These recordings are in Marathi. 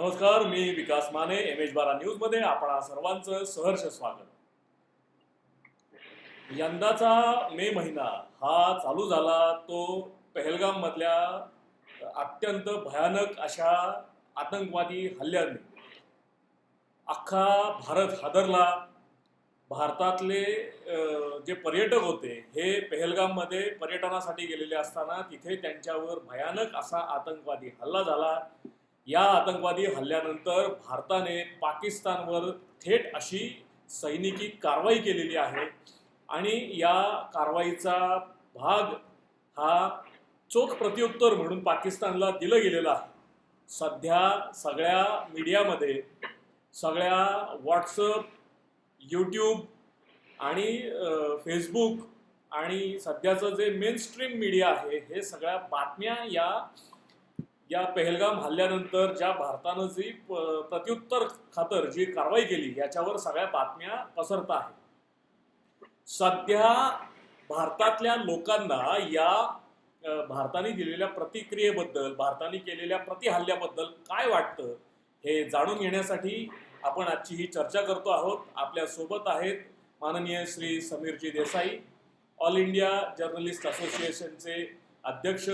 नमस्कार मी विकास माने एम एच बारा न्यूजमध्ये आपणा सर्वांचं सहर्ष स्वागत. यंदाचा मे महिना हा चालू झाला तो पहलगाम मधल्या अत्यंत भयानक अशा आतंकवादी हल्ल्याने. अख्खा भारत हादरला. भारतातले जे पर्यटक होते हे पहलगाममध्ये पर्यटनासाठी गेलेले असताना तिथे त्यांच्यावर भयानक असा आतंकवादी हल्ला झाला. या आतंकवादी हल्ल्यानंतर भारताने पाकिस्तानवर थेट अशी सैनिकी कारवाई केलेली आहे. आणि या कारवाईचा भाग हा चोख प्रत्युत्तर म्हणून पाकिस्तानला दिलं गेलेलं आहे. सध्या सगळ्या मीडियामध्ये सगळ्या व्हॉट्सअप यूट्यूब आणि फेसबुक आणि सध्याचं जे मेन स्ट्रीम मीडिया आहे हे सगळ्या बातम्या या या पहलगाम हल्ल्यानंतर ज्या भारतानं जी प्रत्युत्तर खातर जी कारवाई केली याच्यावर सगळ्या बातम्या पसरत आहेत. सध्या भारतातल्या लोकांना या भारताने दिलेल्या प्रतिक्रियेबद्दल भारताने केलेल्या प्रतिहल्ल्याबद्दल काय वाटतं हे जाणून घेण्यासाठी आपण आजची ही चर्चा करतो आहोत. आपल्यासोबत आहेत माननीय Shri Sameerji Desai all India journalist असोसिएशनचे अध्यक्ष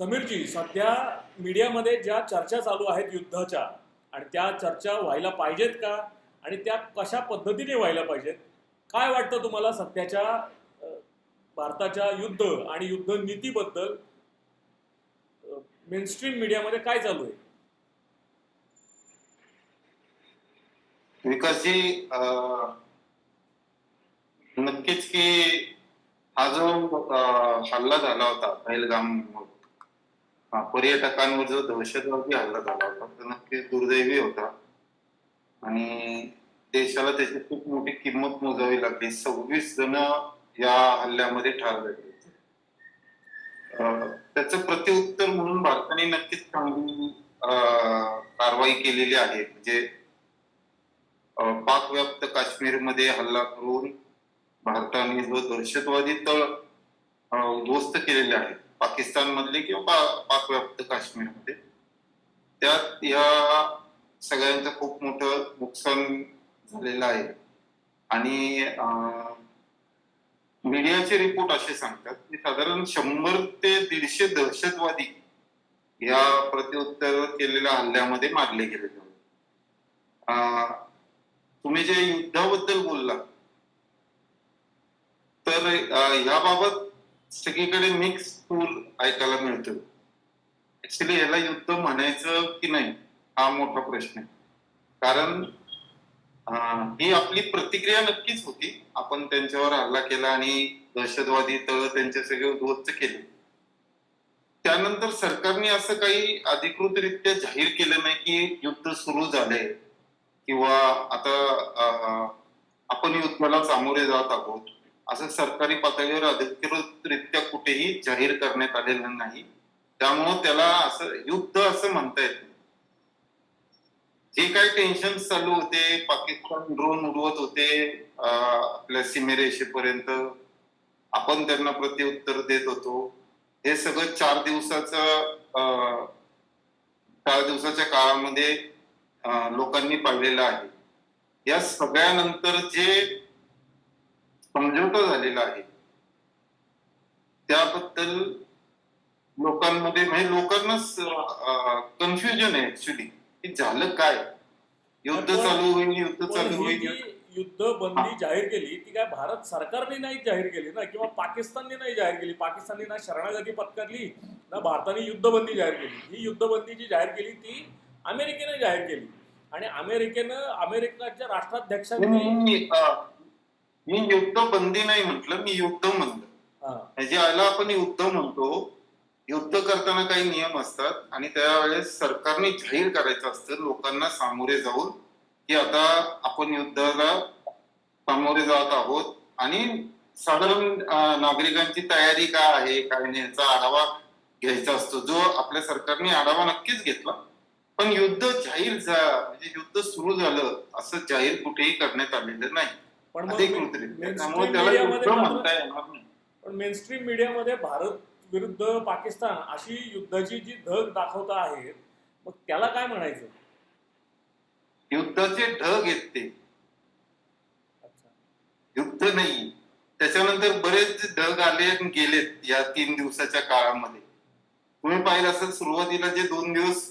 समीरजी सध्या मीडियामध्ये ज्या चर्चा चालू आहेत युद्धाच्या आणि त्या चर्चा व्हायला पाहिजेत का? आणि त्या कशा पद्धतीने व्हायला पाहिजेत? काय वाटतं तुम्हाला सध्याच्या भारताच्या युद्ध आणि युद्ध नीतीबद्दल मेनस्ट्रीम मीडियामध्ये काय चालू आहे? विकासजी अं, नक्कीच की हा जो हल्ला झाला होता पहिलगाम पर्यटकांवर जो दहशतवादी हल्ला झाला होता तो नक्कीच दुर्दैवी होता. आणि देशाला त्याची खूप मोठी किंमत मोजावी लागली. सव्वीस जण या हल्ल्यामध्ये ठार झाले होते. त्याचं प्रत्युत्तर म्हणून भारताने नक्कीच चांगली कारवाई केलेली आहे. म्हणजे अं, पाकव्याप्त काश्मीरमध्ये हल्ला करून भारताने जो दहशतवादी तळ उद्ध्वस्त केलेले आहेत पाकिस्तान मधले किंवा पा- पाकव्याप्त काश्मीरमध्ये. त्यात या सगळ्यांचं खूप मोठं नुकसान झालेलं आहे. आणि अं, मीडियाचे रिपोर्ट असे सांगतात की साधारण शंभर ते दीडशे दहशतवादी या प्रत्युत्तर केलेल्या हल्ल्यामध्ये मारले गेलेले होते. अं, तुम्ही जे युद्धाबद्दल बोलला तर याबाबत सगळीकडे मिक्स फूल ऐकायला मिळतो. ऍक्च्युली याला युद्ध म्हणायचं की नाही हा मोठा प्रश्न आहे. कारण ही आपली प्रतिक्रिया नक्कीच होती. आपण त्यांच्यावर हल्ला केला आणि दहशतवादी तळ त्यांचे सगळे उद्ध्वस्त केले. त्यानंतर सरकारने असं काही अधिकृतरित्या जाहीर केलं नाही की युद्ध सुरू झाले किंवा आता आपण युद्धाला सामोरे जात आहोत. असं सरकारी पातळीवर अधिकृतरित्या कुठेही जाहीर करण्यात आलेलं नाही. त्यामुळं त्याला असं युद्ध असं म्हणता येत नाही. जे काही टेन्शन चालू होते पाकिस्तान ड्रोन उडवत होते आपल्या सीमेरेषेपर्यंत आपण त्यांना प्रत्युत्तर देत होतो. हे सगळं चार दिवसाचं अं, चार दिवसाच्या काळामध्ये लोकांनी पाळलेलं आहे. या सगळ्यानंतर जे समझोता झालेला आहे. त्याबद्दल लोकांमध्ये म्हणजे लोकांना कन्फ्युजन आहे ऍक्च्युली की झालं काय? युद्ध चालू होईल युद्ध चालू होईल. युद्ध बंदी जाहीर केली ती काय भारत सरकारने नाही जाहीर केली ना? किंवा पाकिस्तानने नाही जाहीर केली? पाकिस्तानने ना शरणागती पत्करली ना भारताने युद्धबंदी जाहीर केली. ही युद्धबंदी जी जाहीर केली ती अमेरिकेने जाहीर केली. आणि अमेरिकेनं अमेरिकेच्या राष्ट्राध्यक्षांनी मी युद्ध बंदी नाही म्हटलं मी युद्ध म्हणलं. हा, म्हणजे याला आपण युद्ध म्हणतो. युद्ध करताना काही नियम असतात आणि त्यावेळेस सरकारने जाहीर करायचं असतं लोकांना सामोरे जाऊन की आता आपण युद्धाला सामोरे जात आहोत. आणि साधारण नागरिकांची तयारी काय आहे काय नाही याचा आढावा घ्यायचा असतो. जो आपल्या सरकारने आढावा नक्कीच घेतला. पण युद्ध जाहीर झा म्हणजे युद्ध सुरू झालं असं जाहीर कुठेही करण्यात आलेलं नाही. पण पण मेनस्ट्रीम मीडियामध्ये भारत विरुद्ध पाकिस्तान अशी युद्धाची जी धग दाखवता आहेत मग त्याला काय म्हणायचं? युद्धाचे ढग आहेत ते. युद्ध नाही. त्याच्यानंतर बरेच ढग आले गेलेत या तीन दिवसाच्या काळामध्ये. तुम्ही पाहिलं असेल सुरुवातीला जे दोन दिवस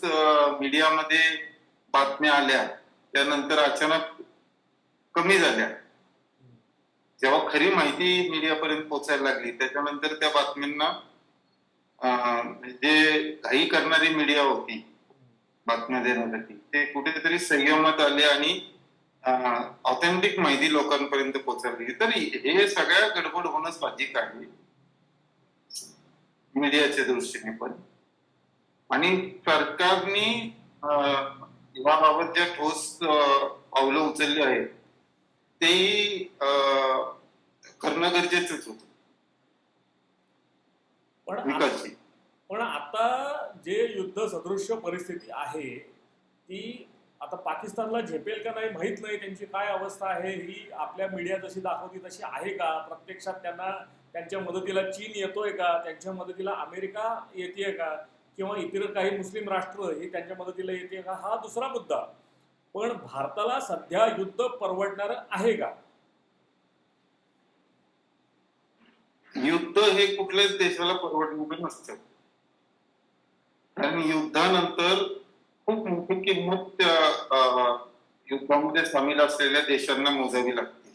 मीडियामध्ये बातम्या आल्या त्यानंतर अचानक कमी झाल्या. जेव्हा खरी माहिती मीडियापर्यंत पोहोचायला लागली त्याच्यानंतर त्या बातम्यांना जे म्हणजे घाई करणारी मीडिया होती बातम्या देण्यासाठी. ते कुठेतरी संयमात आले आणि ऑथेंटिक माहिती लोकांपर्यंत पोहोचवली तरी हे सगळ्या गडबड होणं साहजिक आहे मीडियाच्या दृष्टीने पण. आणि सरकारने याबाबत ज्या ठोस पावलं उचलली आहेत तेही करणं गरजेचंच होतं. पण पण आता जे युद्ध सदृश्य परिस्थिती आहे ती आता पाकिस्तानला झेपेल का नाही माहीत नाही त्यांची काय अवस्था आहे ही आपल्या मीडिया जशी दाखवती तशी आहे का? प्रत्यक्षात त्यांना त्यांच्या मदतीला चीन येतोय का? त्यांच्या मदतीला अमेरिका येते का? किंवा इतर काही मुस्लिम राष्ट्र ही त्यांच्या मदतीला येते का? हा दुसरा मुद्दा. पण भारताला सध्या युद्ध परवडणार आहे का? युद्ध हे कुठल्याच देशाला परवडणारं नसतं. कारण युद्धानंतर खूप मोठी किंमत त्या युद्धामध्ये सामील असलेल्या देशांना मोजावी लागते.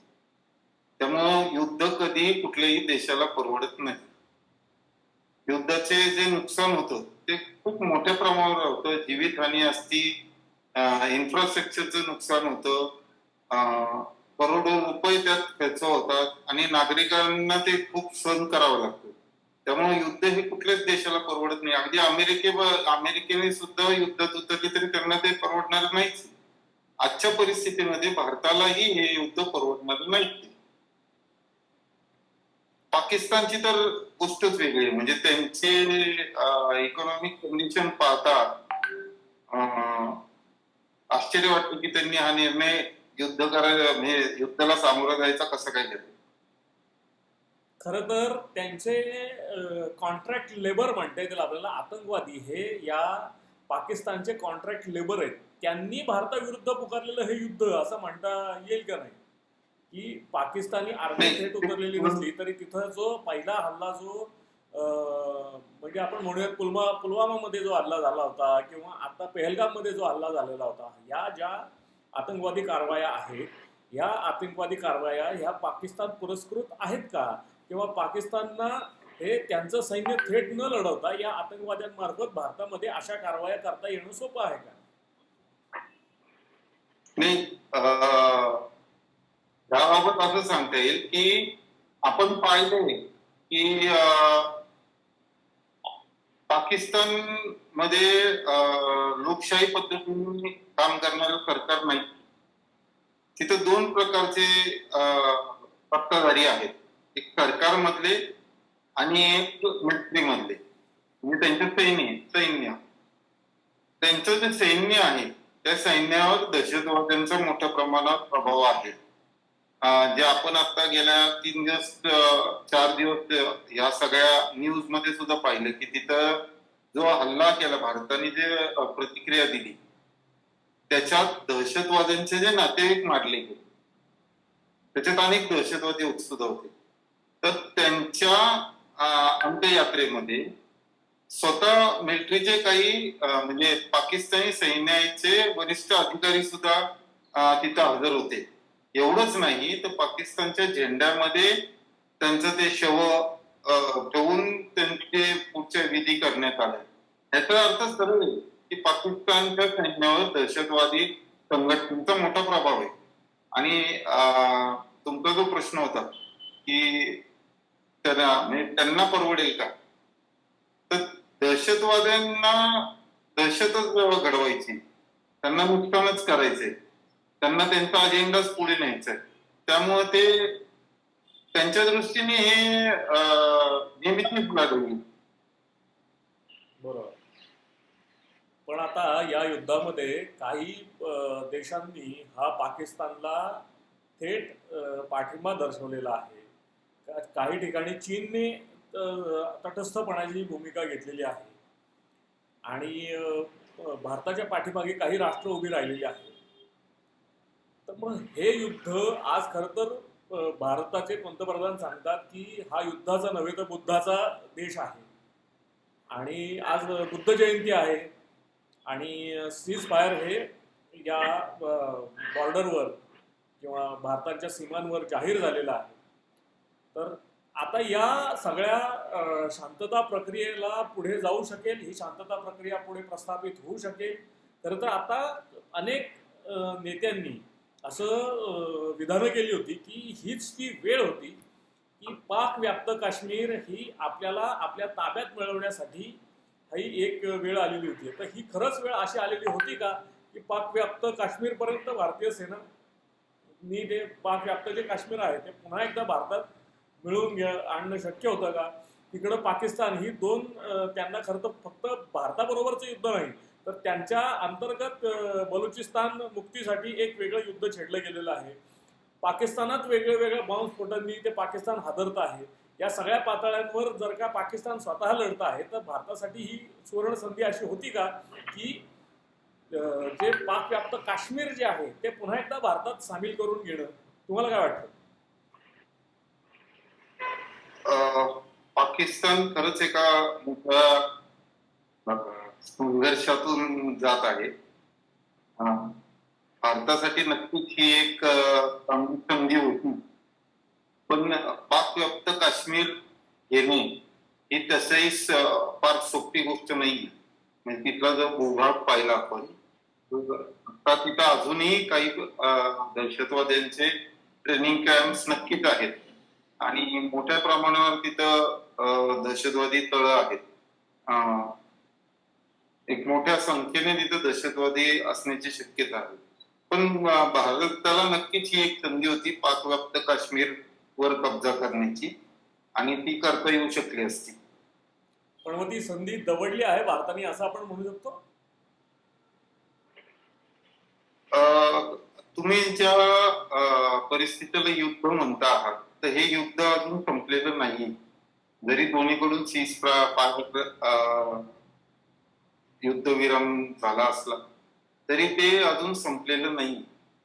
त्यामुळं युद्ध कधी कुठल्याही देशाला परवडत नाही. युद्धाचे जे नुकसान होतं ते खूप मोठ्या प्रमाणावर होतं. जीवितहानी असती इन्फ्रास्ट्रक्चरचं नुकसान होतं. करोडो रुपये त्यात खर्च होतात आणि नागरिकांना ते खूप सहन करावं लागतं. त्यामुळे युद्ध हे कुठल्याच देशाला परवडत नाही. अगदी अमेरिके अमेरिकेने सुद्धा युद्धात उतरले तरी त्यांना ते परवडणार नाहीच. आजच्या परिस्थितीमध्ये भारतालाही हे युद्ध परवडणार नाही. पाकिस्तानची तर गोष्टच वेगळी आहे. म्हणजे त्यांचे इकॉनॉमिक कंडिशन पाहता आश्चर्य वाटतं की त्यांनी हा निर्णय युद्ध करायला म्हणजे युद्धाला सामोरं जायचा कसा काय घेतला खर तर त्यांचे कॉन्ट्रॅक्ट लेबर म्हणता येतील आपल्याला आतंकवादी हे या पाकिस्तानचे कॉन्ट्रॅक्ट लेबर आहेत. त्यांनी भारताविरुद्ध पुकारलेलं हे युद्ध असं म्हणता येईल का नाही? की पाकिस्तानी आर्मी. थेट उतरलेली नसली तरी तिथं जो पहिला हल्ला जो म्हणजे आपण म्हणूया पुलवा पुलवामामध्ये जो हल्ला झाला होता किंवा आता पेहलगाममध्ये जो हल्ला झालेला होता या ज्या आतंकवादी कारवाया आहेत या आतंकवादी कारवाया ह्या पाकिस्तान पुरस्कृत आहेत का? किंवा पाकिस्तानना हे त्यांचं सैन्य थेट न लढवता या आतंकवाद्यांमार्फत भारतामध्ये अशा कारवाया करता येणं सोपं आहे का? नाही याबाबत असं सांगता येईल की आपण पाहिले की आ, पाकिस्तानमध्ये अं, लोकशाही पद्धतीने काम करणारं सरकार नाही. तिथं दोन प्रकारचे पत्ताधारी आहेत. एक सरकार मधले आणि एक मिलिटरी मधले म्हणजे त्यांचे सैन्य सैन्य. त्यांचं जे सैन्य आहे त्या सैन्यावर दहशतवाद्यांचा मोठ्या प्रमाणात प्रभाव आहे. जे आपण आता गेल्या तीन दिवस चार दिवस या सगळ्या न्यूजमध्ये सुद्धा पाहिलं की तिथं जो हल्ला केला भारताने जे प्रतिक्रिया दिली त्याच्यात दहशतवाद्यांचे जे नातेवाईक मारले गेले. त्याच्यात अनेक दहशतवादी उत्सुक होते. तर त्यांच्या अंत्ययात्रेमध्ये स्वतः मिलिटरीचे काही म्हणजे पाकिस्तानी सैन्याचे वरिष्ठ अधिकारी सुद्धा तिथं हजर होते. एवढंच नाही तर पाकिस्तानच्या झेंड्यामध्ये त्यांचं ते शव ठेवून त्यांचे पुढच्या विधी करण्यात आले. याचा अर्थ सरळ आहे की पाकिस्तानच्या सैन्यावर दहशतवादी संघटनेचा मोठा प्रभाव आहे. आणि तुमचा जो प्रश्न होता की त्यांना म्हणजे त्यांना परवडेल का? तर दहशतवाद्यांना दहशतच घडवायची. त्यांना नुकसानच करायचंय. त्यांना त्यांचा अजेंडाच पुढे न्यायचा त्यामुळे ते त्यांच्या दृष्टीने हे अं, लागली बरोबर. पण आता या युद्धामध्ये काही देशांनी हा पाकिस्तानला थेट पाठिंबा दर्शवलेला आहे. काही ठिकाणी चीनने तटस्थपणाची भूमिका घेतलेली आहे. आणि भारताच्या पाठीमागे काही राष्ट्र उभी राहिलेली आहेत. तर मग हे युद्ध आज खरं तर भारताचे पंतप्रधान सांगतात की हा युद्धाचा नव्हे तर बुद्धाचा देश आहे. आणि आज बुद्ध जयंती आहे आणि सीज फायर हे या बॉर्डरवर किंवा भारताच्या सीमांवर जाहीर झालेलं आहे. तर आता या सगळ्या शांतता प्रक्रियेला पुढे जाऊ शकेल ही शांतता प्रक्रिया पुढे प्रस्थापित होऊ शकेल. खरं तर आता अनेक नेत्यांनी असं विधानं केली होती की हीच ती वेळ होती की पाक व्याप्त काश्मीर ही आपल्याला आपल्या ताब्यात मिळवण्यासाठी ही एक वेळ आलेली होती. तर ही खरंच वेळ अशी आलेली होती का की पाक व्याप्त काश्मीरपर्यंत भारतीय सेना नी ते पाक व्याप्त जे काश्मीर आहे ते पुन्हा एकदा भारतात मिळवून घ्या आणणं शक्य होतं का? तिकडं पाकिस्तान ही दोन त्यांना खरं तर फक्त भारताबरोबरचं युद्ध नाही तर त्यांच्या अंतर्गत बलुचिस्तान मुक्तीसाठी एक वेगळं युद्ध छेडलं गेलेलं आहे. पाकिस्तानात वेगळ्या वेगळ्या बॉम्बस्फोटांनी ते पाकिस्तान हादरत आहे. या सगळ्या पातळ्यांवर जर का पाकिस्तान स्वतः लढत आहे तर भारतासाठी ही सुवर्ण संधी अशी होती का की जे पाक व्याप्त काश्मीर जे आहे ते पुन्हा एकदा भारतात सामील करून घेणं? तुम्हाला काय वाटतं? पाकिस्तान खरंच एका मोठ्या संघर्षातून जात आहे. भारतासाठी नक्कीच ही एक चांगली संधी होती. पण पाकव्याप्त काश्मीर घेणे ही तसंही फार सोपी गोष्ट नाही म्हणजे तिथला जर भूभाग पाहिला आपण आता तिथं अजूनही काही दहशतवाद्यांचे ट्रेनिंग कॅम्प्स नक्कीच आहेत. आणि मोठ्या प्रमाणावर तिथं दहशतवादी तळ आहेत. एक मोठ्या संख्येने तिथं दहशतवादी असण्याची शक्यता आहे. पण भारताला नक्कीच ही एक संधी होती पाकव्याप्त काश्मीर वर कब्जा करण्याची आणि ती करता येऊ शकली असती. पण मग ती संधी दवडली आहे भारताने असं आपण म्हणू शकतो? अं, तुम्ही ज्या परिस्थितीला युद्ध म्हणता आहात तर हे युद्ध अजून संपलेलं नाही जरी दोन्हीकडून सीज युद्धविराम झाला असला तरी ते अजून संपलेलं नाही.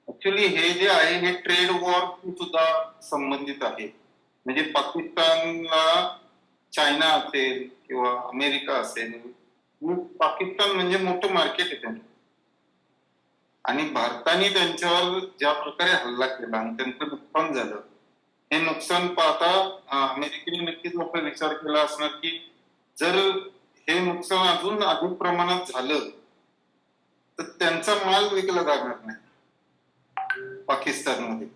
ऍक्च्युली हे जे आहे हे ट्रेड वॉर सुद्धा संबंधित आहे. म्हणजे पाकिस्तानला चायना असेल किंवा अमेरिका असेल पाकिस्तान म्हणजे मोठं मार्केट आहे त्यांचं. आणि भारताने त्यांच्यावर ज्या प्रकारे हल्ला केला आणि त्यांचं नुकसान झालं हे नुकसान पाहता अमेरिकेने नक्कीच मोठा विचार केला असणार की जर हे नुकसान अजून अधिक प्रमाणात झालं तर त्यांचा माल विकला जाणार नाही पाकिस्तानमध्ये.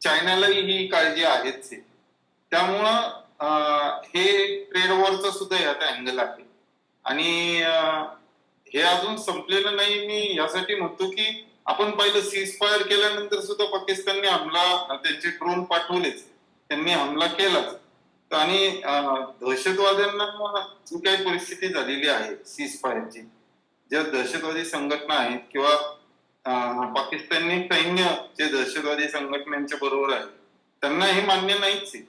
चायनालाही ही काळजी आहेच आहे. त्यामुळं हे ट्रेड वॉरचा सुद्धा यात अँगल आहे. आणि हे अजून संपलेलं नाही. मी यासाठी म्हणतो की आपण पाहिलं सीज फायर केल्यानंतर सुद्धा पाकिस्तानने हमला त्यांचे ड्रोन पाठवलेच. त्यांनी हमला केलाच. आणि दहशतवाद्यांना जी काही परिस्थिती झालेली आहे सीज फायरची ज्या दहशतवादी संघटना आहेत किंवा पाकिस्तानी सैन्य जे दहशतवादी संघटनांच्या बरोबर आहे त्यांना हे मान्य नाहीच आहे.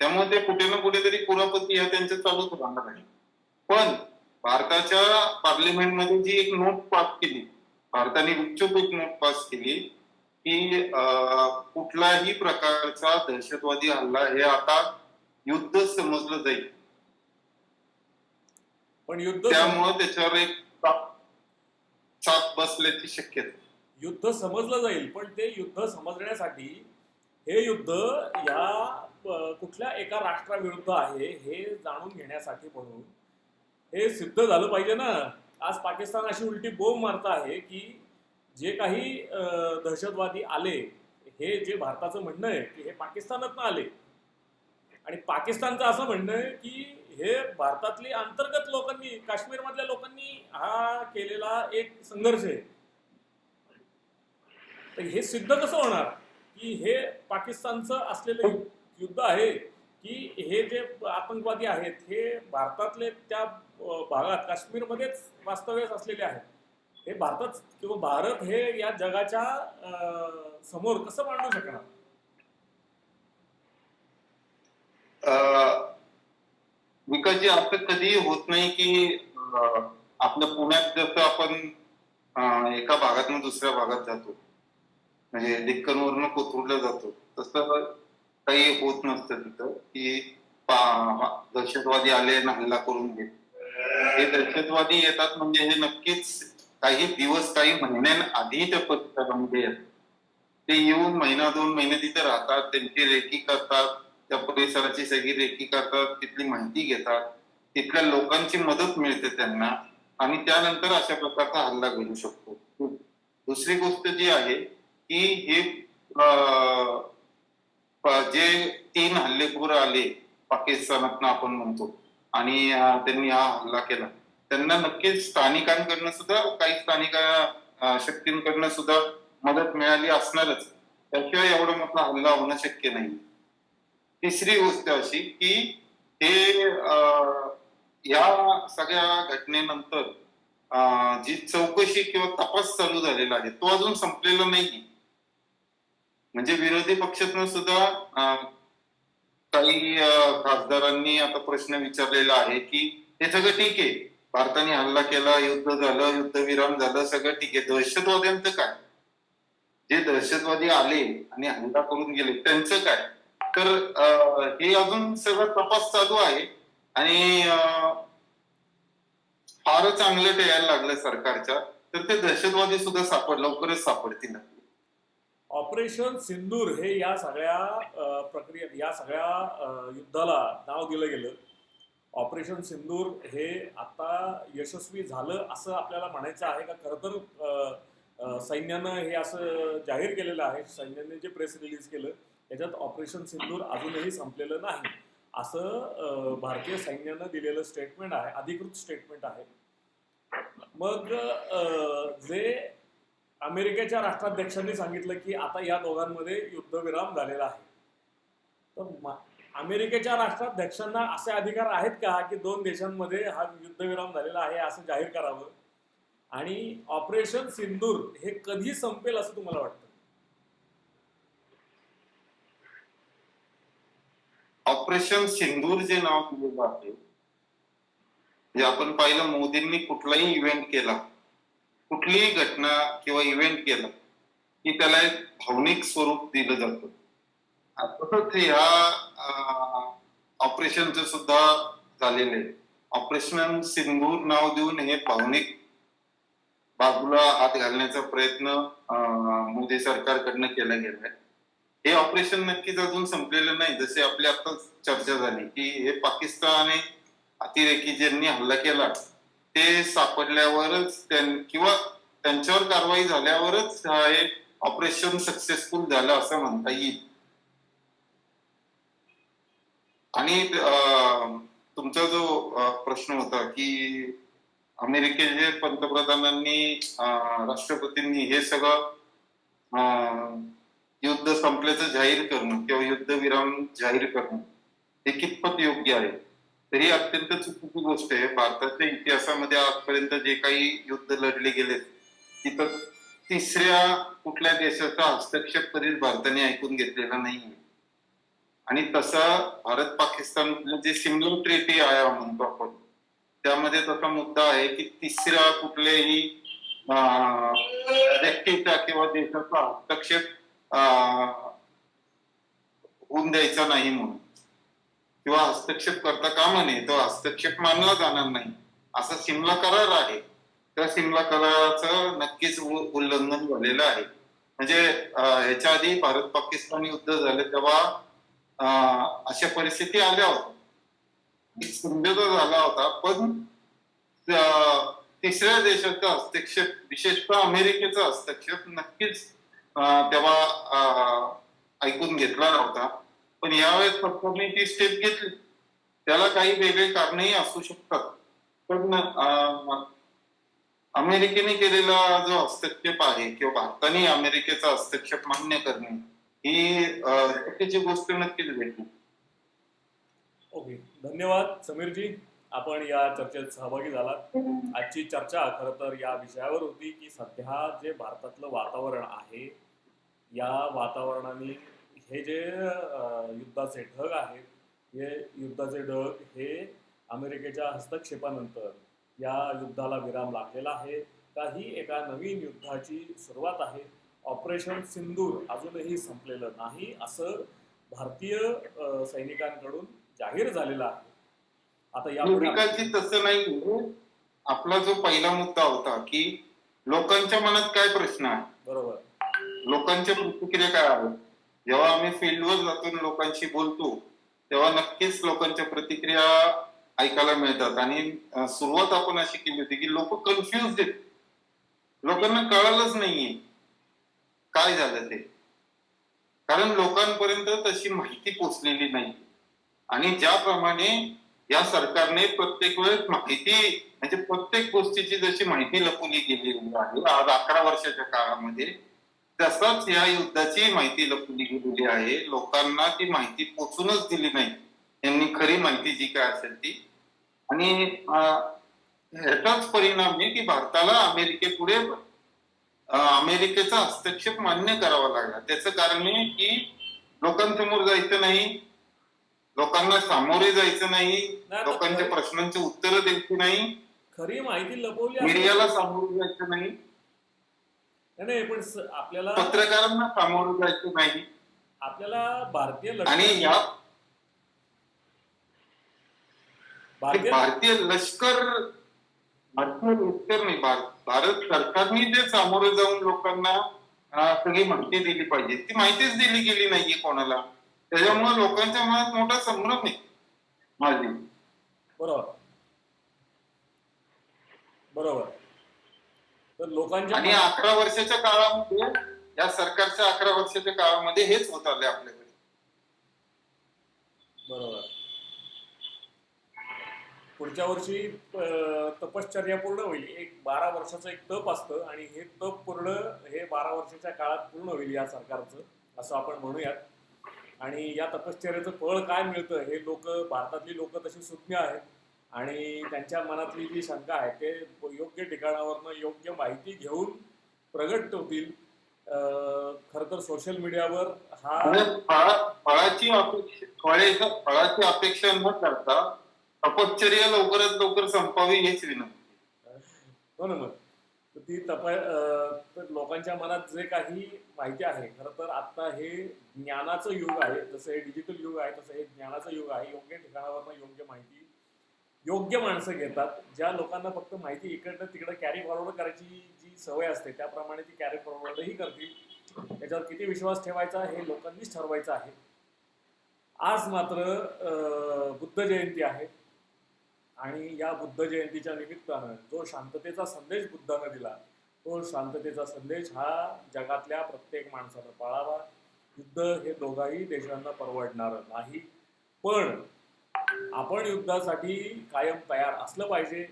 त्यामुळे ते कुठे ना कुठेतरी कुरापती ह्या त्यांच्या चालूच राहणार आहे. पण भारताच्या पार्लिमेंटमध्ये जी एक नोट पास केली भारताने गुपचूप एक नोट पास केली की कुठलाही प्रकारचा दहशतवादी हल्ला हे आता युद्ध समजलं जाईल. पण युद्ध त्यामुळं त्याच्यावर एक चाप बसल्याची शक्यता. युद्ध समजलं जाईल पण ते युद्ध समजण्यासाठी हे युद्ध या कुठल्या एका राष्ट्राविरुद्ध आहे हे जाणून घेण्यासाठी म्हणून हे सिद्ध झालं पाहिजे ना. आज पाकिस्तान अशी उलटी बोंब मारत आहे की जे काही दहशतवादी आले हे जे भारताचं म्हणणं आहे की हे पाकिस्तानातनं आले आणि पाकिस्तानचं असं म्हणणं आहे की हे भारतातली अंतर्गत लोकांनी काश्मीरमधल्या लोकांनी हा केलेला एक संघर्ष आहे. तर हे सिद्ध कसं होणार? की हे पाकिस्तानचं असलेलं युद्ध आहे की हे जे आतंकवादी आहेत हे भारतातले त्या भागात काश्मीरमध्येच वास्तव्यास असलेले आहेत. हे भारतात किंवा भारत हे या जगाच्या समोर कसं मांडू शकणार? अं, विकासजी असं कधी होत नाही की आपलं आपल्या पुण्यात जसं आपण एका भागातून दुसऱ्या भागात जातो म्हणजे डेक्कनवरनं कोथरूडला जातो तसं काही होत नसतं तिथं की दहशतवादी आले आणि हल्ला करून घेत. हे दहशतवादी येतात म्हणजे हे नक्कीच काही दिवस काही महिन्यांआधी त्या परिसरामध्ये येतात. ते येऊन महिना दोन महिने तिथे राहतात त्यांची रेकी करतात त्या परिसराची सगळी रेखी करतात तिथली माहिती घेतात. तिथल्या लोकांची मदत मिळते त्यांना आणि त्यानंतर अशा प्रकारचा हल्ला घडू शकतो. दुसरी गोष्ट जी आहे की हे जे तीन हल्लेखोर आले पाकिस्तानात आपण म्हणतो आणि त्यांनी हा हल्ला केला त्यांना नक्कीच स्थानिकांकडनं सुद्धा काही स्थानिक शक्तींकडनं सुद्धा मदत मिळाली असणारच. त्याशिवाय एवढा मोठा हल्ला होणं शक्य नाही. तिसरी गोष्ट अशी की हे या सगळ्या घटनेनंतर जी चौकशी किंवा तपास चालू झालेला आहे तो अजून संपलेला नाही म्हणजे विरोधी पक्षातून सुद्धा काही खासदारांनी आता प्रश्न विचारलेला आहे की हे सगळं ठीक आहे. भारताने हल्ला केला युद्ध झालं युद्धविराम झालं सगळं ठीक आहे. दहशतवाद्यांचं काय? जे दहशतवादी आले आणि हल्ला करून गेले त्यांचं काय? तर हे अजून सगळं तपास चालू आहे. आणि फार फारच चांगलं यायला लागलं सरकारच्या. तर ते दहशतवादी सुद्धा सापड लवकरच सापडतील. ऑपरेशन सिंदूर हे या सगळ्या प्रक्रियेत या सगळ्या युद्धाला नाव दिलं गेलं. ऑपरेशन सिंदूर हे आता यशस्वी झालं असं आपल्याला म्हणायचं आहे का? खरं तर सैन्यानं हे असं जाहीर केलेलं आहे. सैन्याने जे प्रेस रिलीज केलं याच्यात ऑपरेशन सिंदूर अजूनही संपलेलं नाही. असं भारतीय सैन्यानं दिलेलं स्टेटमेंट आहे अधिकृत स्टेटमेंट आहे. मग जे अमेरिकेच्या राष्ट्राध्यक्षांनी सांगितलं की आता या दोघांमध्ये युद्धविराम झालेला आहे. तर अमेरिकेच्या राष्ट्राध्यक्षांना असे अधिकार आहेत का की दोन देशांमध्ये हा युद्धविराम झालेला आहे असं जाहीर करावं? आणि ऑपरेशन सिंदूर हे कधी संपेल असं तुम्हाला वाटतं? ऑपरेशन सिंदूर जे नाव दिलेलं आहे जे आपण पाहिलं मोदींनी कुठलाही इव्हेंट केला कुठलीही घटना किंवा इव्हेंट केला की त्याला एक भावनिक स्वरूप दिलं जातं. तसंच ह्या ऑपरेशनचं सुद्धा झालेलं आहे. ऑपरेशन सिंदूर नाव देऊन हे भावनिक बाजूला हात घालण्याचा प्रयत्न मोदी सरकारकडनं केला गेला आहे हे ऑपरेशन नक्कीच अजून संपलेलं नाही. जसे आपली आता चर्चा झाली की हे पाकिस्तान आणि अतिरेकी ज्यांनी हल्ला केला ते सापडल्यावरच किंवा त्यांच्यावर कारवाई झाल्यावरच हे ऑपरेशन सक्सेसफुल झालं असं म्हणता येईल. आणि तुमचा जो प्रश्न होता की अमेरिकेचे पंतप्रधानांनी राष्ट्रपतींनी हे सगळं अं, युद्ध संपल्याचं जाहीर करणं किंवा युद्धविराम जाहीर करणं हे कितपत योग्य आहे? तर ही अत्यंत चुकीची गोष्ट आहे. भारताच्या इतिहासामध्ये आजपर्यंत जे काही युद्ध लढले गेले तिथं तिसऱ्या कुठल्या देशाचा हस्तक्षेप तरी भारताने ऐकून घेतलेला नाही आणि तसा भारत पाकिस्तान जे सिमलर ट्रेटी आहे म्हणतो आपण त्यामध्ये तसा मुद्दा आहे की तिसऱ्या कुठल्याही व्यक्तीचा किंवा देशाचा हस्तक्षेप होऊन द्यायचा नाही म्हणून किंवा हस्तक्षेप करता कामा नये तो हस्तक्षेप मानला जाणार नाही असा सिमला करार आहे त्या सिमला कराराचं नक्कीच उल्लंघन झालेलं आहे म्हणजे ह्याच्या आधी भारत पाकिस्तान युद्ध झाले तेव्हा अशा परिस्थिती आल्या होत्या एक समझोता झाला होता पण तिसऱ्या देशाचा हस्तक्षेप विशेषतः अमेरिकेचा हस्तक्षेप नक्कीच तेव्हा ऐकून घेतला नव्हता. पण यावेळेस सरकारने ती स्टेप घेतली. त्याला काही वेगळे कारणही असू शकतात. पण अमेरिकेने केलेला जो हस्तक्षेप आहे किंवा भारताने अमेरिकेचा हस्तक्षेप मान्य करणे ही चुकीची गोष्ट नक्कीच भेटली ओके. धन्यवाद. समीरजी आपण या चर्चेत सहभागी झालात. आजची चर्चा खरं तर या विषयावर होती की सध्या जे भारतातलं वातावरण आहे या वातावरणाने हे जे युद्धाचे ढग आहेत हे युद्धाचे ढग हे अमेरिकेच्या हस्तक्षेपानंतर या युद्धाला विराम लागलेला आहे. का ही एका नवीन युद्धाची सुरुवात आहे. ऑपरेशन सिंदूर अजूनही संपलेलं नाही असं भारतीय सैनिकांकडून जाहीर झालेलं आहे. आता यापुढे तसं नाही आपला जो पहिला मुद्दा होता की लोकांच्या मनात काय प्रश्न आहे? बरोबर. लोकांच्या प्रतिक्रिया काय आहेत जेव्हा आम्ही फील्डवर जातो लोकांशी बोलतो तेव्हा नक्कीच लोकांच्या प्रतिक्रिया ऐकायला मिळतात. आणि सुरुवात आपण अशी केली होती की लोक कन्फ्युज आहेत. लोकांना कळालंच नाहीये काय झालं ते. कारण लोकांपर्यंत तशी माहिती पोचलेली नाही. आणि ज्याप्रमाणे या सरकारने प्रत्येक वेळेस माहिती म्हणजे प्रत्येक गोष्टीची जशी माहिती लपवली गेलेली आहे आज अकरा वर्षाच्या काळामध्ये तसाच या युद्धाची माहिती लपवली गेलेली आहे. लोकांना ती माहिती पोचूनच दिली नाही. यांनी खरी माहिती जी काय असेल ती. आणि ह्याचाच परिणाम आहे की भारताला अमेरिकेपुढे अमेरिकेचा हस्तक्षेप मान्य करावा लागला त्याचं कारण आहे की लोकांसमोर जायचं नाही. लोकांना सामोरे जायचं नाही. लोकांच्या प्रश्नांची उत्तरं द्यायची नाही. खरी माहिती लपवली. मीडियाला सामोरे जायचं नाही. नाही, पण आपल्याला पत्रकारांना सामोरं जायचं नाही. आपल्याला भारतीय आणि या भारतीय लष्कर भारतीय लष्कर नाही भार- भारत सरकारने जे सामोरे जाऊन लोकांना सगळी माहिती दिली पाहिजे. ती माहितीच दिली गेली नाहीये कोणाला. त्याच्यामुळे लोकांच्या मनात मोठा संभ्रम आहे माझी. बरोबर. बरोबर. तर लोकांच्या आणि अकरा वर्षाच्या काळामध्ये या सरकारच्या अकरा वर्षाच्या काळामध्ये हेच होत आले आपल्याकडे. बरोबर. पुढच्या वर्षी तपश्चर्या पूर्ण होईल. एक बारा वर्षाचं एक तप असतं आणि हे तप पूर्ण हे बारा वर्षाच्या काळात पूर्ण होईल या सरकारचं असं आपण म्हणूयात. आणि या तपश्चर्याचं फळ काय मिळतं हे लोक भारतातली लोक तशी सुज्ञ आहेत. आणि त्यांच्या मनातली जी शंका आहे ते योग्य ठिकाणावरनं योग्य माहिती घेऊन प्रगट होतील. खरं तर सोशल मीडियावर हा फळाची अपेक्षा फळे फळाची अपेक्षा न करता अपश्चर्य लवकरात लवकर संपावी हेच विनंती. हो ना मग. ती तप लोकांच्या मनात जे काही माहिती आहे खरं तर आता हे ज्ञानाचं युग आहे जसं हे डिजिटल युग आहे तसं हे ज्ञानाचं युग आहे योग्य ठिकाणावरनं योग्य माहिती योग्य माणसं घेतात. ज्या लोकांना फक्त माहिती इकडनं तिकडं कॅरी फॉरवर्ड करायची जी सवय असते त्याप्रमाणे ती कॅरी फॉरवर्डही करतील. त्याच्यावर किती विश्वास ठेवायचा हे लोकांनीच ठरवायचं आहे. आज मात्र बुद्ध जयंती आहे. आणि या बुद्ध जयंतीच्या निमित्तानं जो शांततेचा संदेश बुद्धानं दिला तो शांततेचा संदेश हा जगातल्या प्रत्येक माणसानं पाळावा. युद्ध हे दोघाही देशांना परवडणारं नाही. पण आपण युद्धासाठी कायम तयार असलं पाहिजे.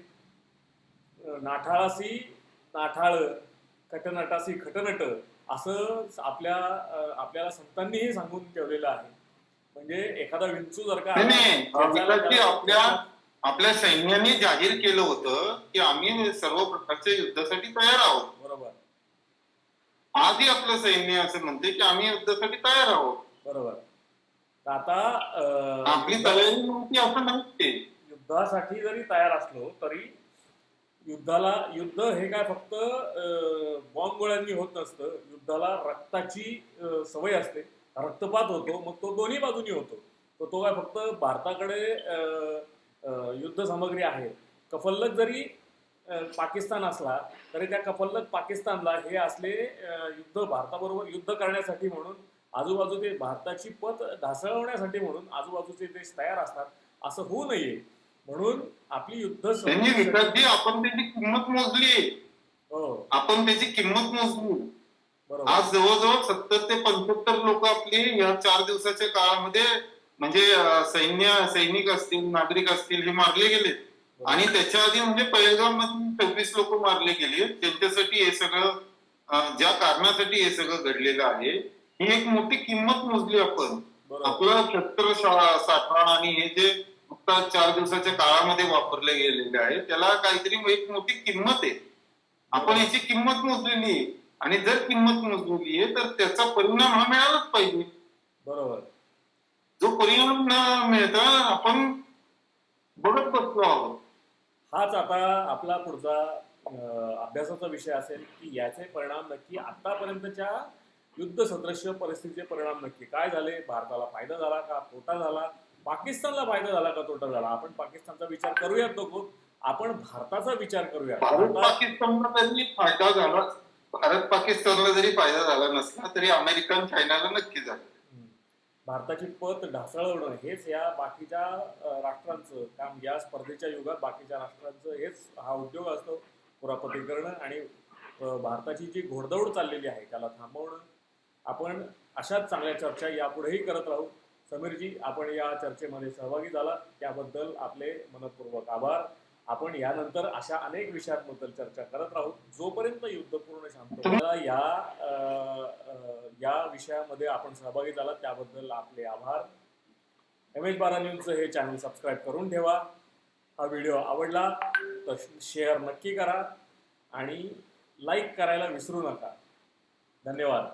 नाठाळासी नाठाळ खटनटासी खटनट असं आपल्या आपल्याला संतांनीही सांगून ठेवलेलं आहे. म्हणजे एखादा विंचू जर का आपल्या आपल्या सैन्याने जाहीर केलं होतं की आम्ही सर्व प्रकारच्या युद्धासाठी तयार आहोत. बरोबर. आधी आपलं सैन्य असं म्हणते की आम्ही युद्धासाठी तयार आहोत. बरोबर. आता आपली तयारी नाही ते युद्धासाठी जरी तयार असलो तरी युद्धाला युद्ध हे काय फक्त बॉम्ब गोळ्यांनी होत नसतं. युद्धाला रक्ताची सवय असते. रक्तपात होतो मग तो दोन्ही बाजूनी होतो. तर तो काय फक्त भारताकडे युद्ध सामग्री आहे. कफल्लक जरी पाकिस्तान असला तरी त्या कफल्लक पाकिस्तानला हे असले युद्ध भारताबरोबर युद्ध करण्यासाठी म्हणून आजूबाजूचे भारताची पत ढासळवण्यासाठी म्हणून आजूबाजूचे देश तयार असतात असं होऊ नये. म्हणून आपली युद्ध आपण त्याची किंमत मोजली. हो. आपण त्याची किंमत मोजली. आज जवळजवळ सत्तर ते पंच्याहत्तर लोक आपली या चार दिवसाच्या काळामध्ये म्हणजे सैन्य सैनिक असतील नागरिक असतील हे मारले गेले. आणि त्याच्या आधी म्हणजे पहिलगाममध्ये सव्वीस लोक मारले गेले. त्यांच्यासाठी हे सगळं ज्या कारणासाठी हे सगळं घडलेलं आहे ही एक मोठी किंमत मोजली आपण. आपलं शस्त्र शा- साठा आणि हे जे आता चार दिवसाच्या काळामध्ये वापरले गेलेले आहे त्याला काहीतरी एक मोठी किंमत आहे. आपण याची किंमत मोजलेली आहे. आणि जर किंमत मोजलेली आहे तर त्याचा परिणाम हा मिळालाच पाहिजे. बरोबर. जो परिणाम न मिळता आपण बघत बसलो आहोत. हाच आता आपला पुढचा अभ्यासाचा विषय असेल की याचे परिणाम नक्की आतापर्यंतच्या युद्ध सदृश्य परिस्थितीचे परिणाम नक्की काय झाले? भारताला फायदा झाला का? तोटा झाला? पाकिस्तानला फायदा झाला का? तोटा झाला? आपण पाकिस्तानचा विचार करूयात नको आपण भारताचा विचार करूया पाकिस्तानला फायदा झाला. भारत पाकिस्तानला जरी फायदा झाला नसला तरी अमेरिका आणि चायनाला नक्की झाला. भारताची पत ढासळवणं हेच या बाकीच्या राष्ट्रांचं काम. या स्पर्धेच्या युगात बाकीच्या राष्ट्रांचं हेच हा उद्योग असतो. पुरापती करणं आणि भारताची जी घोडदौड चाललेली आहे त्याला थांबवणं. आपण अशाच चांगल्या चर्चा यापुढेही करत राहू. समीरजी आपण या चर्चेमध्ये सहभागी झाला. त्याबद्दल आपले मनपूर्वक आभार. आपण यानंतर अशा अनेक विषयांबद्दल चर्चा करत राहू. जोपर्यंत युद्ध पूर्ण शांत या या विषयामध्ये आपण सहभागी झाला त्याबद्दल आपले आभार. एम एच बारा न्यूजचं हे चॅनल सबस्क्राईब करून ठेवा. हा व्हिडिओ आवडला तर शेअर नक्की करा आणि लाईक करायला विसरू नका. धन्यवाद.